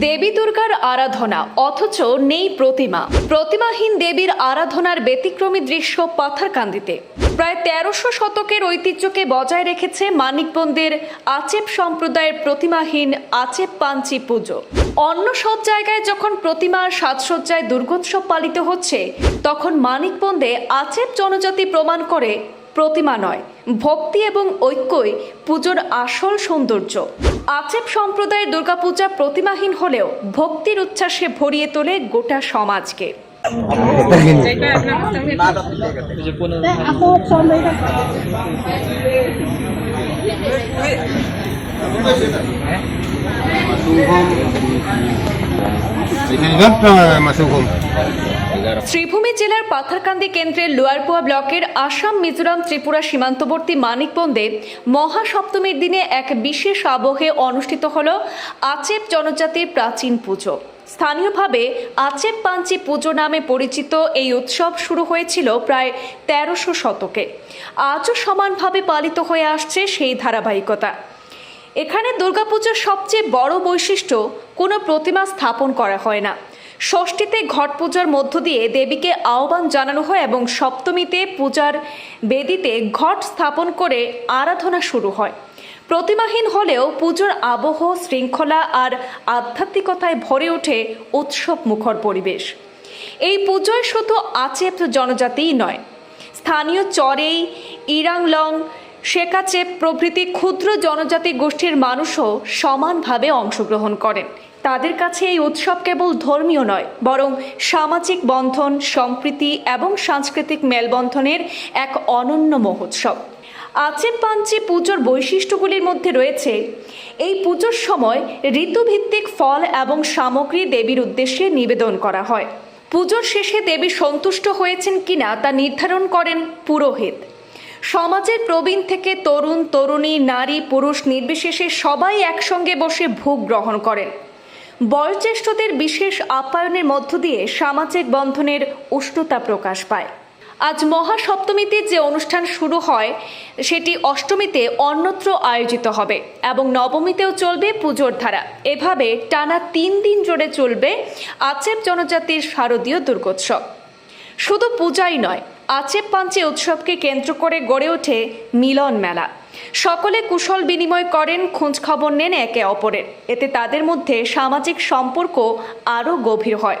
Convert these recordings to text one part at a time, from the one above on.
দেবী দুর্গার আরাধনা, অথচ নেই প্রতিমা। প্রতিমাহীন দেবীর আরাধনার ব্যতিক্রমী দৃশ্য পাথারকান্দিতে। প্রায় তেরোশো শতকের ঐতিহ্যকে বজায় রেখেছে মানিকবন্দের আচেপ সম্প্রদায়ের প্রতিমাহীন আচেপ পাঞ্চি পুজো। অন্য সব জায়গায় যখন প্রতিমার সাজসজ্জায় দুর্গোৎসব পালিত হচ্ছে, তখন মানিকবন্দে আচেপ জনজাতি প্রমাণ করে প্রতিমা নয় ভক্তি এবং ঐক্যই পুজোর আসল সৌন্দর্য আচেপ সম্প্রদায়ের দুর্গাপূজা প্রতিমাহীন হলেও ভক্তির উচ্ছ্বাসে ভরিয়ে তোলে গোটা সমাজকে masukong. শ্রীভূমি জেলার পাথারকান্দি কেন্দ্রের লোয়ারপোয়া ব্লকের আসাম, মিজোরাম, ত্রিপুরা সীমান্তবর্তী মানিকবন্দে মহাসপ্তমীর দিনে এক বিশেষ আবহে অনুষ্ঠিত হল আচেপ জনজাতির প্রাচীন পুজো। স্থানীয়ভাবে আচেপ পাঞ্চি পুজো নামে পরিচিত এই উৎসব শুরু হয়েছিল প্রায় তেরোশো শতকে। আজও সমানভাবে পালিত হয়ে আসছে সেই ধারাবাহিকতা। এখানে দুর্গাপুজোর সবচেয়ে বড় বৈশিষ্ট্য, কোনো প্রতিমা স্থাপন করা হয় না। ষষ্ঠীতে ঘট পূজার মধ্য দিয়ে দেবীকে আহ্বান জানানো হয় এবং সপ্তমীতে পূজার বেদিতে ঘট স্থাপন করে আরাধনা শুরু হয়। প্রতিমাহীন হলেও পুজোর আবহ, শৃঙ্খলা আর আধ্যাত্মিকতায় ভরে ওঠে উৎসব মুখর পরিবেশ। এই পুজোয় শুধু আচেপ জনজাতিই নয়, স্থানীয় চরেই, ইরাংলং শেকাচেপ প্রভৃতি ক্ষুদ্র জনজাতি গোষ্ঠীর মানুষও সমানভাবে অংশগ্রহণ করেন। তাদের কাছে এই উৎসব কেবল ধর্মীয় নয়, বরং সামাজিক বন্ধন, সম্প্রীতি এবং সাংস্কৃতিক মেলবন্ধনের এক অনন্য মহোৎসব। আচেপ পাঞ্চি পুজোর বৈশিষ্ট্যগুলির মধ্যে রয়েছে, এই পুজোর সময় ঋতুভিত্তিক ফল এবং সামগ্রী দেবীর উদ্দেশ্যে নিবেদন করা হয়। পুজোর শেষে দেবী সন্তুষ্ট হয়েছেন কিনা তা নির্ধারণ করেন পুরোহিত। সমাজের প্রবীণ থেকে তরুণ, তরুণী, নারী, পুরুষ নির্বিশেষে সবাই একসঙ্গে বসে ভোগ গ্রহণ করেন। বয়োজ্যেষ্ঠদের বিশেষ আপ্যায়নের মধ্য দিয়ে সামাজিক বন্ধনের উষ্ণতা প্রকাশ পায়। আজ মহাসপ্তমীতে যে অনুষ্ঠান শুরু হয়, সেটি অষ্টমীতে অন্যত্র আয়োজিত হবে এবং নবমীতেও চলবে পুজোর ধারা। এভাবে টানা তিন দিন জুড়ে চলবে আচেপ জনজাতির শারদীয় দুর্গোৎসব। শুধু পূজাই নয় আচেপ পাঞ্চে উৎসবকে কেন্দ্র করে গড়ে ওঠে মিলন মেলা। সকলে কুশল বিনিময় করেন খোঁজ খবর নেন একে অপরের। এতে তাদের মধ্যে সামাজিক সম্পর্ক আরও গভীর হয়।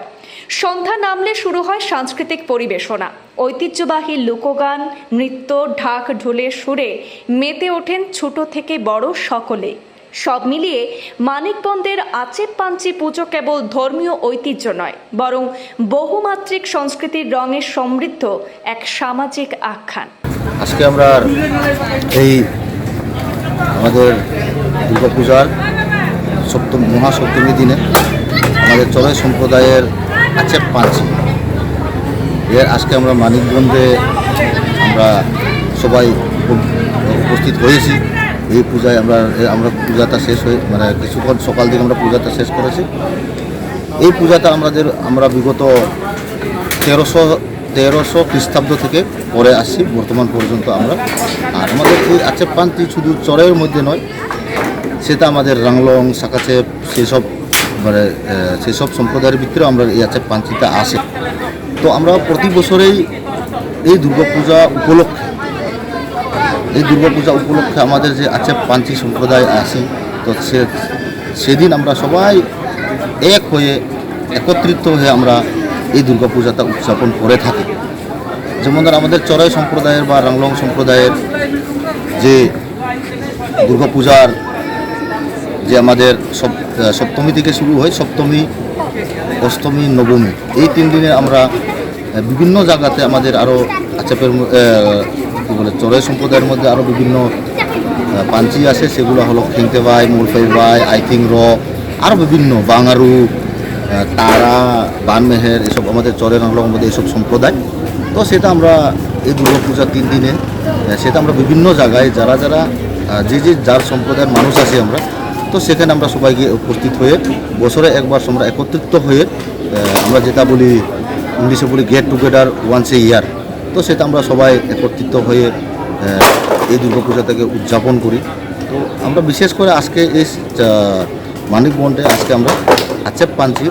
সন্ধ্যা নামলে শুরু হয় সাংস্কৃতিক পরিবেশনা। ঐতিহ্যবাহী লোকগান, নৃত্য, ঢাক ঢোলের সুরে মেতে ওঠেন ছোট থেকে বড় সকলেই। সব মিলিয়ে মানিকবন্দের আচেপ পাঞ্চি পুজো কেবল ধর্মীয় ঐতিহ্য নয়, বরং বহুমাত্রিক সংস্কৃতির রঙে সমৃদ্ধ এক সামাজিক আখ্যান। আজকে আমরা এই আমাদের দুর্গাপূজার সপ্তম মহাসপ্তমী দিনে আমাদের চড়াই সম্প্রদায়ের আছে পাঁচি এর আজকে আমরা মানিকগঞ্জে আমরা সবাই উপস্থিত হয়েছি। এই পূজায় আমরা আমরা পূজাটা শেষ হয়ে মানে কিছুক্ষণ সকাল থেকে আমরা পূজাটা শেষ করেছি। এই পূজাটা আমাদের, আমরা বিগত তেরোশো তেরোশো খ্রিস্টাব্দ থেকে পরে আসছি, বর্তমান পর্যন্ত আমরা। আর আমাদের এই আছে পান্তি শুধু চরের মধ্যে নয়, সেটা আমাদের রাংলং, সাকাচেপ, সেসব মানে সেসব সম্প্রদায়ের ভিতরেও আমরা এই আছে পাঞ্চিটা আসে তো আমরা প্রতি বছরেই এই দুর্গাপূজা উপলক্ষে এই দুর্গাপূজা উপলক্ষে আমাদের যে আছে পাঞ্চি সম্প্রদায় আছে তো সে সেদিন আমরা সবাই এক হয়ে একত্রিত হয়ে আমরা এই দুর্গাপূজাটা উদযাপন করে থাকি। যেমন ধর আমাদের চড়াই সম্প্রদায়ের বা রাংলং সম্প্রদায়ের যে দুর্গাপূজার যে আমাদের সপ সপ্তমী থেকে শুরু হয় সপ্তমী অষ্টমী নবমী এই তিন দিনে আমরা বিভিন্ন জায়গাতে আমাদের আরও আহ, কী বলে চড়াই সম্প্রদায়ের মধ্যে আরও বিভিন্ন পাঞ্চি আছে, সেগুলো হলো খেলতে বাই মুরফাই বাই আইথিং র আরও বিভিন্ন, বাঙারু তারা, বানমেহের, এসব আমাদের চরের আংলং মধ্যে এসব সম্প্রদায়। তো সেটা আমরা এই দুর্গা পূজার তিন দিনে সেটা আমরা বিভিন্ন জায়গায় যারা যারা যে যে যার সম্প্রদায়ের মানুষ আছে আমরা, তো সেখানে আমরা সবাইকে উপস্থিত হয়ে বছরে একবার আমরা একত্রিত হয়ে আমরা যেটা বলি, ইংলিশে বলি get together once a year তো সেটা আমরা সবাই একত্রিত হয়ে এই দুর্গাপূজাটাকে উদযাপন করি। তো আমরা বিশেষ করে আজকে এই মানিক বন্ডে আজকে আমরা আচেপ পাঞ্চির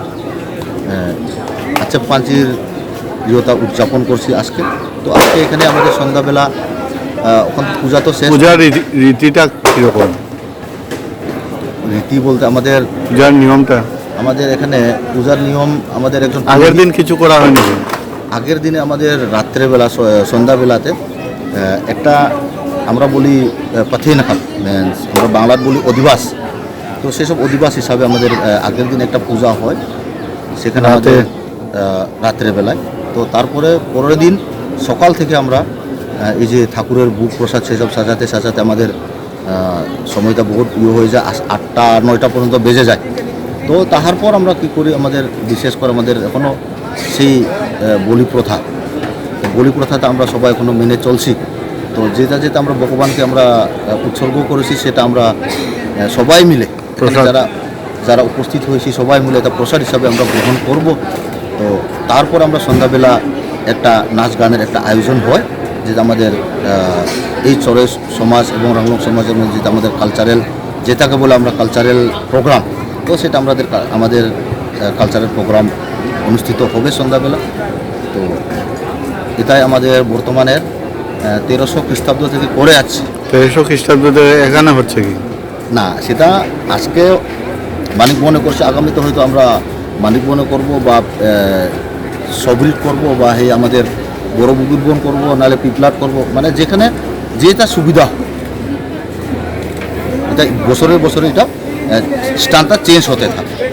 আচেপ পাঞ্চির ইয়তা উদযাপন করছি আজকে। তো আজকে এখানে আমাদের সন্ধ্যাবেলা ওখান থেকে পূজা তো শেষ। পূজার রীতি- রীতিটা কীরকম? রীতি বলতে আমাদের পূজার নিয়মটা? আমাদের এখানে পূজার নিয়ম আমাদের একজন আগের দিন কিছু করা হয়নি। আগের দিনে আমাদের রাত্রেবেলা সন্ধ্যাবেলাতে একটা আমরা বলি পাথিনাখাত means আমরা বাংলার বলি অধিবাস। তো সেসব অধিবাস হিসাবে আমাদের আগের দিন একটা পূজা হয় সেখানে? আমাদের রাত্রেবেলায়। তো তারপরে পরের দিন সকাল থেকে আমরা এই যে ঠাকুরের বুক প্রসাদ সেসব সাজাতে সাজাতে আমাদের সময়টা বহুত ইয়ে হয়ে যায় আটটা নয়টা পর্যন্ত বেজে যায়। তো তাহার পর আমরা কি করি? আমাদের বিশেষ করে আমাদের এখনও সেই বলি প্রথা। বলি প্রথাটা আমরা সবাই এখনও মেনে চলছি। তো যেটা যেটা আমরা ভগবানকে আমরা উৎসর্গ করেছি সেটা আমরা সবাই মিলে যারা যারা উপস্থিত হয়েছি সবাই মিলে এটা প্রসাদ হিসাবে আমরা গ্রহণ করব। তো তারপর আমরা সন্ধ্যাবেলা একটা নাচ গানের একটা আয়োজন হয় যেটা আমাদের এই চরে সমাজ এবং রাংলং সমাজের মধ্যে যেটা আমাদের কালচারাল যেটাকে বলে আমরা কালচারাল প্রোগ্রাম তো সেটা আমাদের আমাদের কালচারাল প্রোগ্রাম অনুষ্ঠিত হবে সন্ধ্যাবেলা। তো এটাই আমাদের বর্তমানের তেরোশো খ্রিস্টাব্দ থেকে করে যাচ্ছে তেরোশো খ্রিস্টাব্দে এখানে হচ্ছে কি? না সেটা আজকে মানিক মনে করছে আগামীতে হয়তো আমরা মানিক মনে করব বা সবরিট করব বা এই আমাদের বড় বন করব নাহলে পিপলাট করব। মানে যেখানে যেটা সুবিধা। এটা বছরে বছরে এটা স্টানটা চেঞ্জ হতে থাকে।